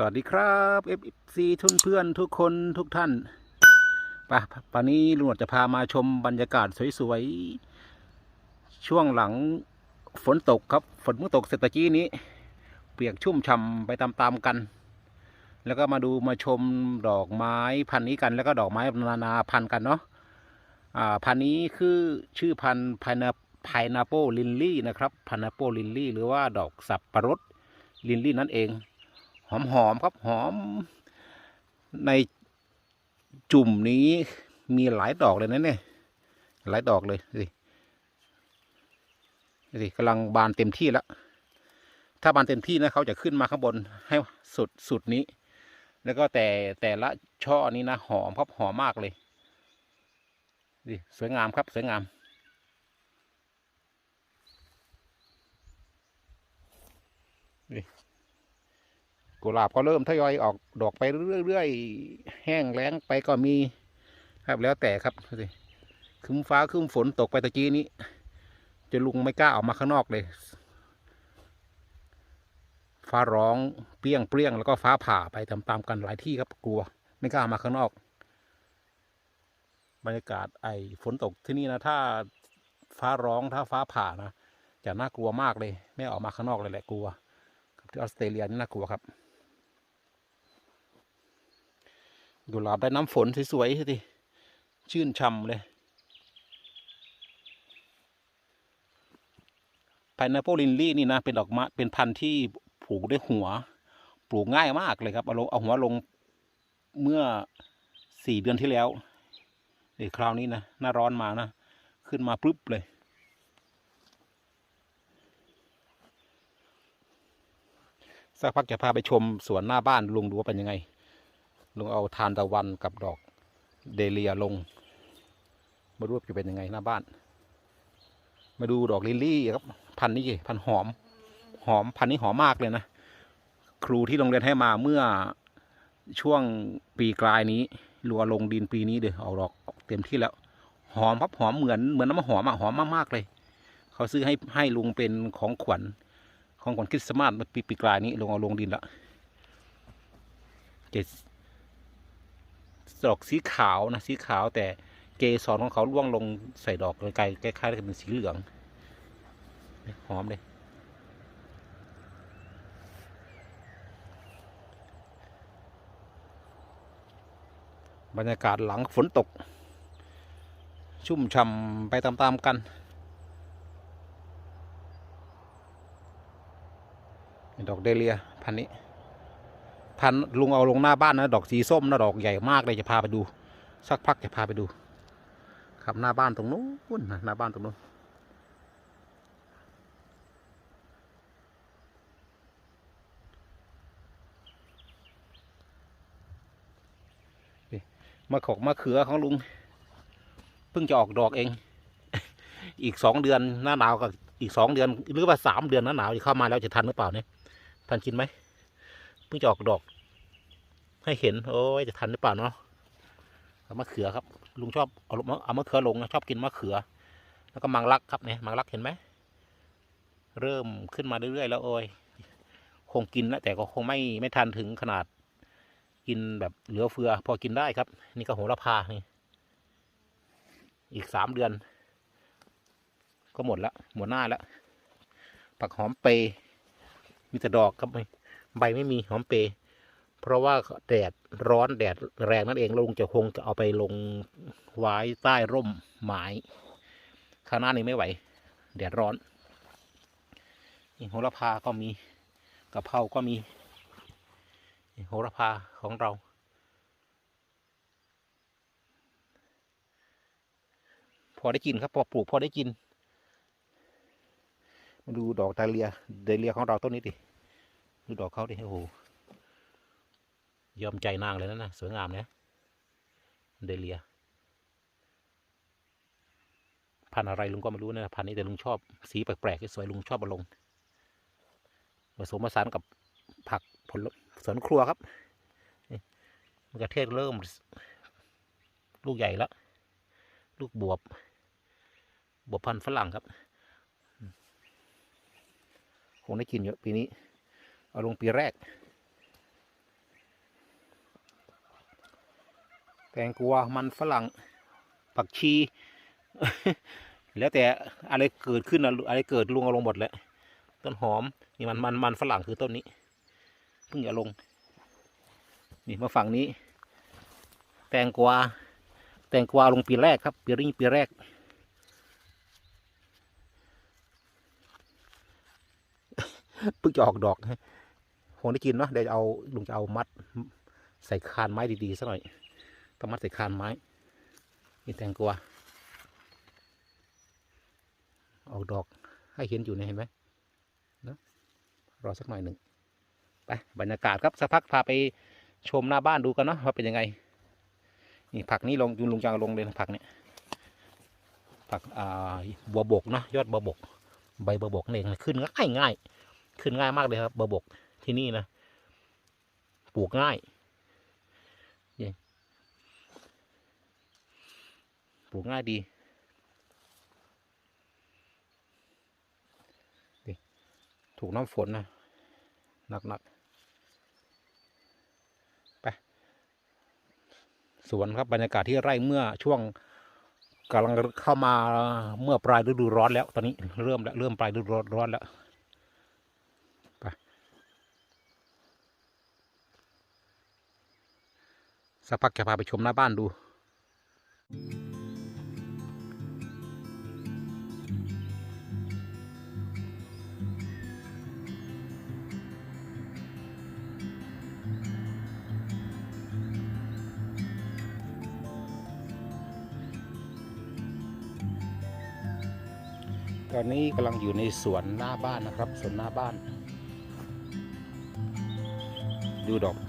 สวัสดีครับ FC ทุนเพื่อนทุกคนทุกท่านปะป่านี้ลุงหนวดจะพามาชมบรรยากาศสวยๆ ช่วงหลังฝนตกครับ ฝนเพิ่งตกเสร็จตะกี้นี้ เปียกชุ่มฉ่ำไปตามๆกัน แล้วก็มาดูมาชมดอกไม้พันนี้กัน แล้วก็ดอกไม้นานาพันกันเนาะอ่าพันนี้คือชื่อพันพายนาพายนาโปลินลี่นะครับพายนาโปลินลี่หรือว่าดอกสับปะรดลินลี่นั่นเอง หอมหอมครับหอม ในจุ่มนี้มีหลายดอกเลยนะเนี่ย หลายดอกเลยสิสิกำลังบานเต็มที่แล้ว ถ้าบานเต็มที่นะเขาจะขึ้นมาข้างบนให้สุดสุดนี้ แล้วก็แต่แต่ละช่อนี้นะหอมครับหอมมากเลยดิสวยงามครับสวยงาม กุหลาบก็เริ่มทยอยออกดอกไปเรื่อยๆ แห้งแล้งไปก็มีครับแล้วแต่ครับดูสิคืมฟ้าคืมฝนตกไปตะกี้นี้จะลุงไม่กล้าออกมาข้างนอกเลย ฟ้าร้องเปรี้ยงเปรี้ยงแล้วก็ฟ้าผ่าไปตามๆกันหลายที่ครับกลัว ไม่กล้ามาข้างนอก บรรยากาศไอ้ฝนตกที่นี่นะ ถ้าฟ้าร้องถ้าฟ้าผ่านะจะน่ากลัวมากเลย ไม่ออกมาข้างนอกเลยแหละกลัวที่ออสเตรเลียนี่น่ากลัวครับ กุหลาบได้น้ำฝนสวยๆสิชื่นช่ำเลยพายนาโปลินลี่นี่นะเป็นดอกไม้เป็นพันธุ์ที่ปลูกด้วยหัว ปลูกง่ายมากเลยครับเอาลงเอาหัวลงเมื่อสี่เดือนที่แล้วเดี๋ยวคราวนี้นะหน้าร้อนมานะขึ้นมาปุ๊บเลย สักพักจะพาไปชมสวนหน้าบ้านลุงดูว่าเป็นยังไง ลุงเอาทานตะวันกับดอกเดเลียลง มารูปจะเป็นยังไงหน้าบ้าน มาดูดอกลิลลี่ครับ พันนี้พันหอม หอมพันนี้หอมมากเลยนะ ครูที่โรงเรียนให้มาเมื่อช่วงปีกลายนี้รัวลงดินปีนี้เดี๋ยวเอาดอกเต็มที่แล้ว หอมครับหอมเหมือนเหมือนน้ำหอมอะหอมมากๆเลย เขาซื้อให้ให้ลุงเป็นของขวัญของขวัญคริสต์มาสเมื่อปีปีกลายนี้ลงเอาลงดินละเกศ ดอกสีขาวนะสีขาวแต่เกสรของเขาล่วงลงใส่ดอกไกลๆคล้ายๆกับเป็นสีเหลืองหอมเลยบรรยากาศหลังฝนตก ชุ่มช่ำไปตามๆกัน ดอกเดเลียพันนี้ พันลุงเอาลงหน้าบ้านนะดอกสีส้มนะดอกใหญ่มากเลยจะพาไปดู สักพักจะพาไปดู ครับหน้าบ้านตรงนู้นนะหน้าบ้านตรงนู้นมะขอกมะเขือของลุงเพิ่งจะออกดอกเอง อีกสองเดือนหน้าหนาวกับอีกสองเดือน หรือว่าสามเดือนหน้าหนาวจะเข้ามาแล้วจะทันหรือเปล่าเนี่ยทันกินไหม เพิ่งจะออกดอก ให้เห็น โอ้ยจะทันหรือเปล่าเนาะเอมะเขือครับ ลุงชอบเอามะเอามะเขือลงนะชอบกินมะเขือ แล้วก็มังลักครับเนี่ยมังลักเห็นไหมเริ่มขึ้นมาเรื่อยๆแล้วโอ้ยคงกินแล้วแต่ก็คงไม่ไม่ทันถึงขนาด กินแบบเหลือเฟือ พอกินได้ครับ นี่ก็โหระพานี่ อีกสามเดือน ก็หมดละหมดหน้าแล้วผักหอมเปยมีแต่ดอกครับไม่ ใบไม่มีหอมเปรย์เพราะว่าแดดร้อนแดดแรงนั่นเองลุงจะคงจะเอาไปลงไว้ใต้ร่มไม้ข้างหน้านี้ไม่ไหว แดดร้อนนี่โหระพาก็มีกะเพราก็มีโหระพาของเรา พอได้กินครับพอปลูกพอได้กิน มาดูดอกดาเลียเดเลียของเราต้นนี้ดิ ดูดอกเขาดิโอ้โหยอมใจนางเลยนะนะสวยงามเนะเดเลีย พันอะไรลุงก็ไม่รู้นะพันนี้แต่ลุงชอบสีแปลกๆสวยลุงชอบมาลงผสมผสานกับผักผลสวนครัวครับมะเขือเทศเริ่ม ลูกใหญ่แล้ว ลูกบวบ บวบพันธุ์ฝรั่งครับ คงได้กินเยอะปีนี้าลงปีแรก แตงกวามันฝรั่ง ผักชี แล้วแต่อะไรเกิดขึ้นอะไรเกิดลุงเอาลงหมดแล้วต้นหอมนี่มันมันมันฝรั่งคือต้นนี้เพิ่งจะลง นี่มาฝั่งนี้ แตงกวาแตงกวาลงปีแรกครับ ปีริ่งปีแรก เพิ่งจะออกดอก คงได้กินเนาะเดี๋ยวเอาลุงจะเอามัดใส่คานไม้ดีๆสักหน่อยต้องมัดใส่คานไม้นี่แตงกวาออกดอกให้เห็นอยู่เนยเห็นไหมเนะรอสักหน่อยหนึ่งไปบรรยากาศครับสักพักพาไปชมหน้าบ้านดูกันเนาะว่าเป็นยังไงนี่ผักนี้ลงลุงจะเอาลงเลยนะผักเนี่ยผักอ่าบัวบกเนาะยอดบัวบก ใบบัวบกเองขึ้นง่ายง่ายขึ้นง่ายมากเลยครับบัวบก ที่นี่นะ ปลูกง่ายนี่ปลูกง่ายดีถูกน้ำฝนนะหนักหนักๆไปสวนครับบรรยากาศที่ไร่เมื่อช่วงกำลังเข้ามาเมื่อปลายฤดูร้อนแล้ว ตอนนี้เริ่มแล้วเริ่มปลายฤดูร้อนแล้ว ไป สักพักจะพาไปชมหน้าบ้านดู ตอนนี้กำลังอยู่ในสวนหน้าบ้านนะครับ สวนหน้าบ้าน ดูดอก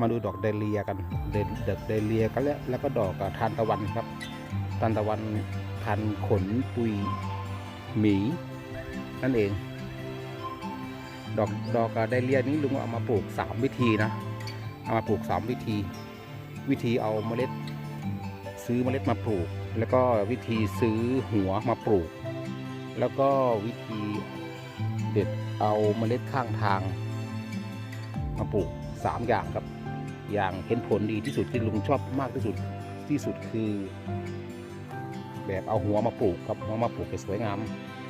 มาดูดอกเดเลียกันเดดอกเดเลียกันแล้วแล้วก็ดอกทานตะวันครับทานตะวันพันขนปุยหมีนั่นเอง ดอกดอกเดเลียนี้ลุงเอามาปลูกสามวิธีนะเอามาปลูกสามวิธี วิธีเอาเมล็ด ซื้อเมล็ดมาปลูก แล้วก็วิธีซื้อหัวมาปลูก แล้วก็วิธีเด็ดเอาเมล็ดข้างทางมาปลูกสามอย่างครับ อย่างเห็นผลดีที่สุดที่ลุงชอบมากที่สุดที่สุดคือ แบบเอาหัวมาปลูกครับหัวมาปลูกจะสวยงาม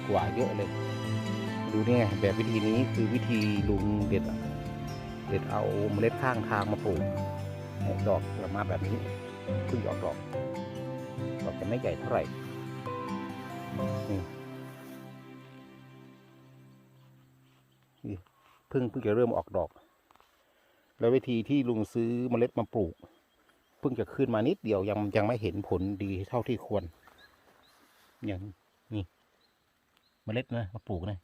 กว่าเยอะเลย ดูเนี่ยแบบวิธีนี้คือวิธีลุงเด็ดเด็ดเอาเมล็ดข้างทางมาปลูกดอกออกมาแบบนี้เพิ่งออกดอกดอกจะไม่ใหญ่เท่าไหร่นี่เพิ่งเพิ่งจะเริ่มออกดอก แล้ววิธีที่ลุงซื้อเมล็ดมาปลูก เพิ่งจะขึ้นมานิดเดียวยังยังไม่เห็นผลดีเท่าที่ควร อย่างนี่เมล็ดนะมาปลูกนะ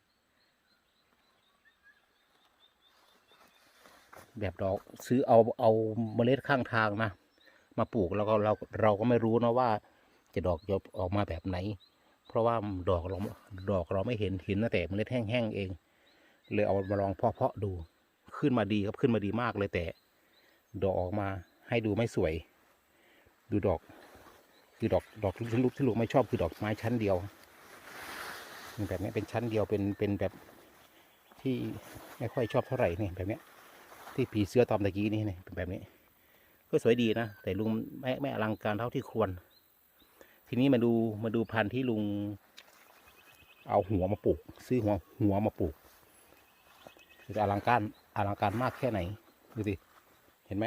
แบบดอกซื้อเอาเอาเมล็ดข้างทางนะมาปลูกแล้วก็เราเราก็ไม่รู้นะว่า จะดอกจะออกมาแบบไหน เพราะว่าดอกเราดอกเราไม่เห็นเห็นตั้งแต่เมล็ดแห้งๆเอง เลยเอามาลองเพาะๆดู ขึ้นมาดีครับขึ้นมาดีมากเลยแต่ ดอกออกมาให้ดูไม่สวย ดูดอก คือดอกดอกที่ลูกที่ลูกไม่ชอบคือดอกไม้ชั้นเดียวแบบนี้เป็นชั้นเดียวเป็นเป็นแบบที่ไม่ค่อยชอบเท่าไหร่นี่แบบนี้ที่ผีเสื้อตอมตะกี้นี่นี่เป็นแบบนี้ ก็สวยดีนะ แต่ลุงไม่ไม่อลังการเท่าที่ควร ทีนี้มาดูมาดูพันธุ์ที่ลุง เอาหัวมาปลูก ซื้อหัวหัวมาปลูกจะอลังการ อลังการมากแค่ไหน ดูสิ เห็นไหม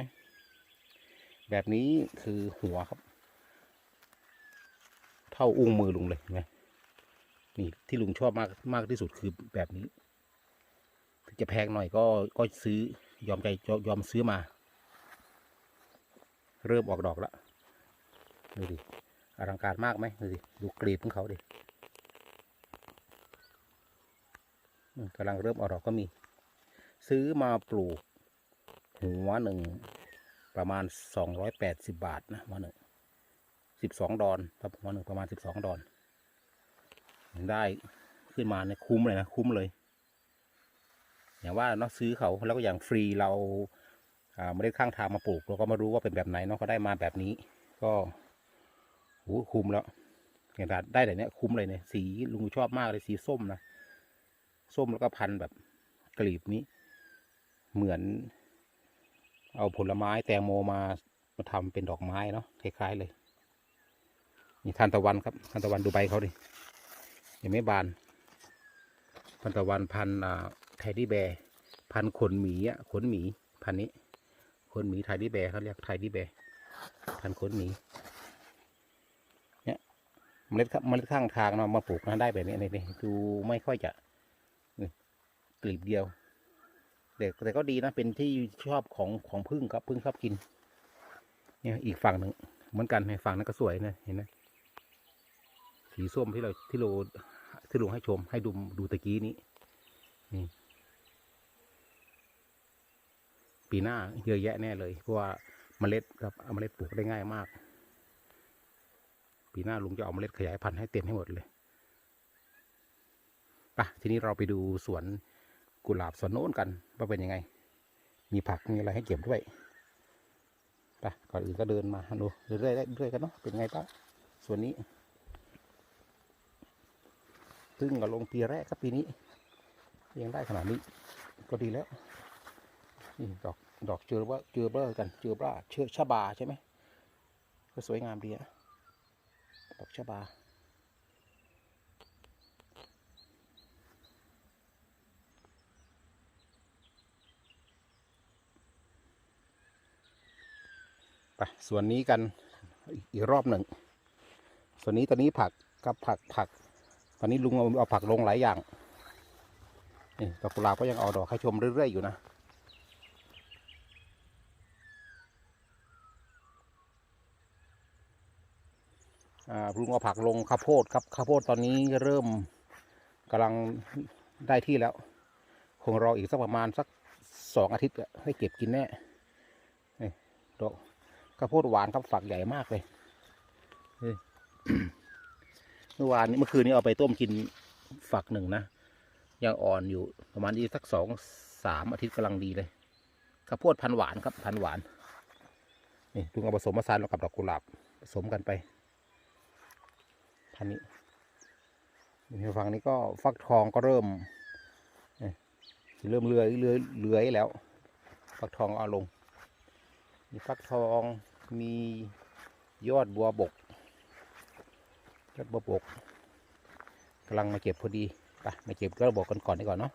แบบนี้คือหัวครับ เท่าอุ้งมือลุงเลยเห็นไหมนี่ที่ลุงชอบมากมากที่สุดคือแบบนี้ ถึงจะแพงหน่อยก็ก็ซื้อยอมใจยอมซื้อมา เริ่มออกดอกแล้วดูดิอลังการมากไหมดูดิดูกลีบของเขาดิกำลังเริ่มออกดอกก็มี ซื้อมาปลูก หัวหนึ่ง ประมาณสองร้อยแปดสิบบาทนะหัวหนึ่งสิบสองดอนครับหัวหนึ่งประมาณสิบสองดอน ได้ขึ้นมาเนี่ยคุ้มเลยนะคุ้มเลย อย่างว่าเนาะซื้อเขาแล้วก็อย่างฟรีเราอ่าไม่ได้ข้างทางมาปลูกเราก็มารู้ว่าเป็นแบบไหนเนาะก็ได้มาแบบนี้ ก็โหคุ้มแล้วอย่างได้แต่เนี้ยคุ้มเลยเนี่ยสีลุงชอบมากเลยสีส้มนะส้มแล้วก็พันแบบกลีบนี้ เหมือน เอาผลไม้แตงโมมามาทำเป็นดอกไม้เนาะคล้ายๆเลย นี่ทานตะวันครับทานตะวันดูใบเขาดิยังไม่บานทานตะวันพันอ่าไทดี้แบร์พันขนหมีอะขนหมีพันนี้ขนหมีไทดี้แบร์เขาเรียกไทดี้แบร์พันขนหมีเนี่ยเมล็ดครับเมล็ดข้างทางเนาะมาปลูกนะได้แบบนี้นี่ดูไม่ค่อยจะกลีบเดียว แต่แต่ก็ดีนะเป็นที่ชอบของของพึ่งครับพึ่งชอบกิน เนี่ยอีกฝั่งหนึ่งเหมือนกันในฝั่งนั้นก็สวยนะเห็นไหมสีส้มที่เราที่เราที่ลุงให้ชมให้ดูดูตะกี้นี้นี่ปีหน้าเยอะแยะแน่เลย เพราะว่าเมล็ดครับเอาเมล็ดปลูกได้ง่ายมาก ปีหน้าลุงจะเอาเมล็ดขยายพันธุ์ให้เต็มให้หมดเลยปะทีนี้เราไปดูสวน กุหลาบสวนโน้นกันว่าเป็นยังไง มีผักมีอะไรให้เก็บด้วยไปก่อนอื่นก็เดินมาดูเรื่อยๆเรื่อยๆกันเนาะเป็นไงบ้างส่วนนี้ซึ่งก็ลงปีแรกครับปีนี้ยังได้ขนาดนี้ ก็ดีแล้วนี่ดอกดอกเจอว่าเจอเบอร์กันเจอบ้าเชื่อชะบาใช่ไหมก็สวยงามดีอะดอกชะบา ไปส่วนนี้กันอีกรอบหนึ่ง ส่วนนี้ตอนนี้ผักกับผักผัก ตอนนี้ลุงเอาเอาผักลงหลายอย่าง นี่ดอกกุหลาบก็ยังเอาดอกให้ชมเรื่อยๆอยู่นะอ่าลุงเอาผักลงข้าวโพดครับข้าวโพดตอนนี้เริ่มกำลังได้ที่แล้ว คงรออีกสักประมาณสักสองอาทิตย์ให้เก็บกินแน่นี่ดอก ข้าวโพดหวานครับฝักใหญ่มากเลยเมื่อวานนี้เมื่อคืนนี้เอาไปต้มกินฝักหนึ่งนะยังอ่อนอยู่ประมาณอีกสักสองสามอาทิตย์กำลังดีเลยข้าวโพดพันหวานครับพันหวานนี่ลุงเอาผสมผสานกับดอกกุหลาบผสมกันไปพันนี้นี่ฝั่งนี้ก็ฟักทองก็เริ่มเอ๊ะเริ่มเลื้อยเลื้อยเลื้อยแล้ว ฟักทองเอาลง มีฟักทอง มียอดบัวบก ยอดบัวบกกำลังมาเก็บพอดีไปมาเก็บยอดบกกันก่อนดีกว่อนเนาะ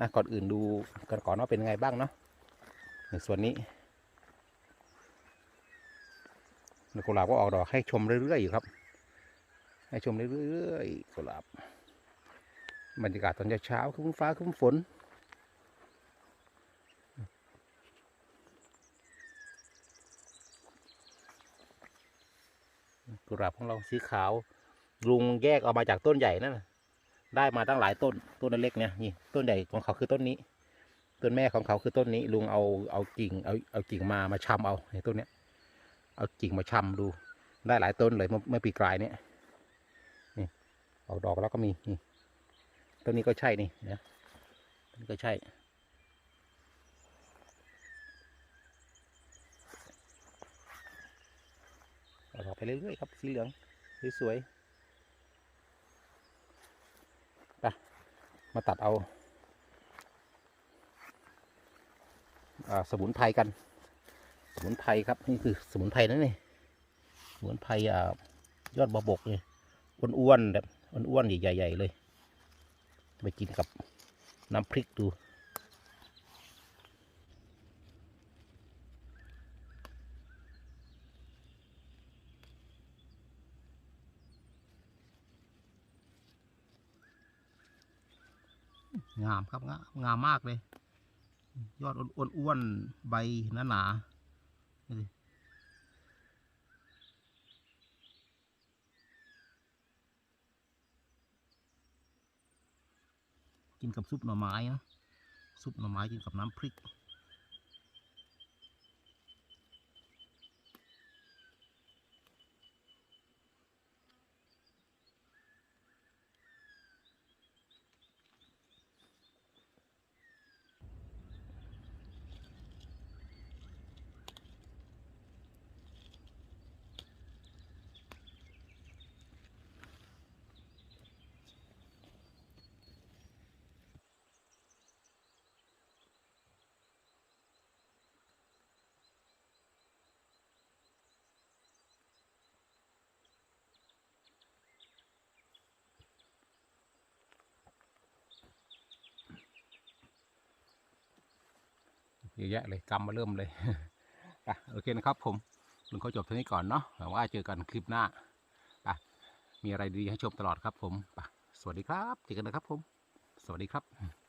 นะก่อนอื่นดูกันก่อนว่าเป็นไงบ้างเนาะในส่วนนี้ดอกกุหลาบก็ออกดอกให้ชมเรื่อยๆอยู่ครับ ให้ชมเรื่อยๆกุหลาบบรรยากาศตอนเช้าๆครึ้มฟ้าครึ้มฝน กุ หลาบของเราสีขาว ลุงแยกออกมาจากต้นใหญ่นั่นนะได้มาตั้งหลายต้นต้นเล็กเนี่ยนี่ต้นใหญ่ของเขาคือต้นนี้ ต้นแม่ของเขาคือต้นนี้ ลุงเอาเอากิ่งเอาเอากิ่งมามาชำเอาในต้นเนี้ยเอากิ่งมาชำดู ได้หลายต้นเลยเมื่อเมื่อปีกลายเนี่ยออกดอกแล้วก็มีนี่ต้นนี้ก็ใช่นี่นะต้นนี้ก็ใช่ ออกไปเรื่อยๆครับสีเหลืองสวยๆไปมาตัดเอาสมุนไพรกัน สมุนไพรครับ นี่คือสมุนไพรนั่นนี่สมุนไพรอ่ายอดบะบกเลยอ้วนๆแบบอ้วนๆใหญ่ๆเลยไปกินกับน้ำพริกดู งามครับงามงามมากเลย ยอดอ้วนๆใบหนาๆนี่ดิกินกับซุปหน่อไม้นะ ซุปหน่อไม้กินกับน้ำพริก เยอะแยะเลยกำมาเริ่มเลยอะโอเคนะครับผมลุงเขาจบเท่านี้ก่อนเนาะหวังว่าเจอกันคลิปหน้าป่ะมีอะไรดีให้ชมตลอดครับผมป่ะสวัสดีครับเจอกันนะครับผม สวัสดีครับ